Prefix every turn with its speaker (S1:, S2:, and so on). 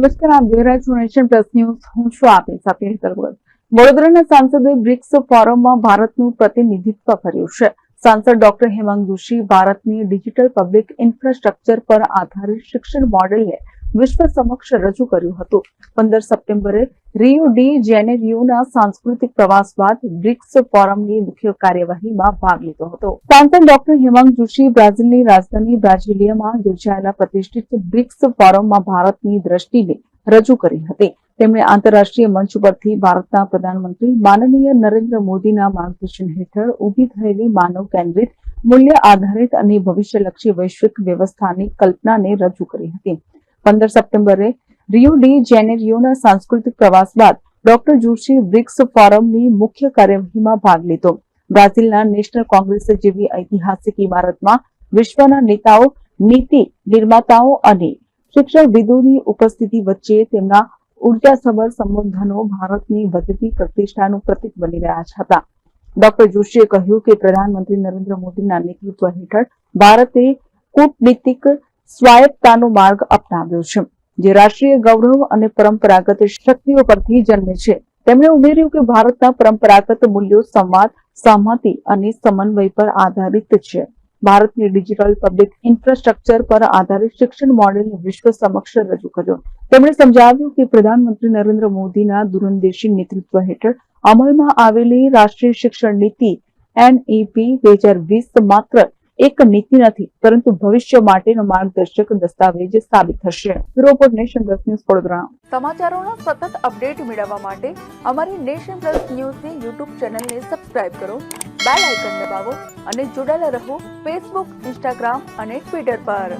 S1: નમસ્કાર, આપ જોઈ રહ્યા છો નેશન પ્લસ ન્યૂઝ. હું છું આપની સાથે હેતલ વડોદરાના સાંસદે બ્રિક્સ ફોરમમાં ભારતનું પ્રતિનિધિત્વ કર્યું છે. સાંસદ ડોક્ટર હેમાંગ જોશી ભારતની ડિજિટલ પબ્લિક ઇન્ફ્રાસ્ટ્રક્ચર પર આધારિત શિક્ષણ મોડેલને વિશ્વ સમક્ષ રજૂ કર્યું હતું. પંદર સપ્ટેમ્બરે રિયો ડી જેનેરિયોના સાંસ્કૃતિક પ્રવાસ બાદ બ્રિક્સ ફોરમની મુખ્ય કાર્યવાહીમાં ભાગ લીધો હતો. સાંસદ ડોક્ટર હેમાંગ જોશી બ્રાઝિલની રાજધાની બ્રાઝિલિયામાં યોજાયેલા પ્રતિષ્ઠિત બ્રિક્સ ફોરમમાં ભારતની દ્રષ્ટિને રજૂ કરી હતી. તેમણે આંતરરાષ્ટ્રીય મંચ પરથી ભારતના પ્રધાનમંત્રી માનનીય નરેન્દ્ર મોદીના માર્ગદર્શન હેઠળ ઊભી થયેલી માનવ કેન્દ્રિત, મૂલ્ય આધારિત અને ભવિષ્યલક્ષી વૈશ્વિક વ્યવસ્થાની કલ્પનાને રજૂ કરી હતી. પંદર સપ્ટેમ્બરે રિયો ડી જેનેરિયોના સાંસ્કૃતિક પ્રવાસ બાદ ડોક્ટર જોશી બ્રિક્સ ફોરમની મુખ્ય કાર્યવાહીમાં ભાગ લીધો. બ્રાઝિલના નેશનલ કોંગ્રેસ જેવી ઐતિહાસિક ઇમારતમાં વિશ્વના નેતાઓ, નીતિ નિર્માતાઓ અને શિક્ષણવિદોની ઉપસ્થિતિ વચ્ચે તેમના ઉર્જાસભર સંબોધનો ભારતની વધતી પ્રતિષ્ઠાનું પ્રતીક બની રહ્યા હતા. ડોક્ટર જોશીએ કહ્યું કે પ્રધાનમંત્રી નરેન્દ્ર મોદીના નેતૃત્વ હેઠળ ભારતે કૂટનીતિક સ્વાયત્તાનો માર્ગ અપનાવ્યો છે, જે રાષ્ટ્રીય ગૌરવ અને પરંપરાગત શક્તિઓ પરથી જન્મે છે. તેમણે ઉમેર્યું કે ભારતના પરંપરાગત મૂલ્યો સંવાદ, સહમતિ અને સમન્વય પર આધારિત છે. ભારતની ડિજિટલ પબ્લિક ઇન્ફ્રાસ્ટ્રક્ચર પર આધારિત શિક્ષણ મોડેલને વિશ્વ સમક્ષ રજૂ કર્યો. તેમણે સમજાવ્યું કે પ્રધાનમંત્રી નરેન્દ્ર મોદીના દૂરંદેશી નેતૃત્વ હેઠળ અમલમાં આવેલી રાષ્ટ્રીય શિક્ષણ નીતિ, એનઈપી, બે હજાર વીસ માત્ર એક નીતિ નથી, પરંતુ ભવિષ્ય માટેનો માર્ગદર્શક દસ્તાવેજ સાબિત થશે. Report nation plus news Vadodara.
S2: સમાચારોનો સતત અપડેટ મેળવવા માટે અમારી નેશન પ્લસ ન્યૂઝની યુટ્યુબ ચેનલને સબસ્ક્રાઇબ કરો, બેલ આઇકન દબાવો અને જોડાયેલા રહો ફેસબુક, ઇન્સ્ટાગ્રામ અને ટ્વિટર પર.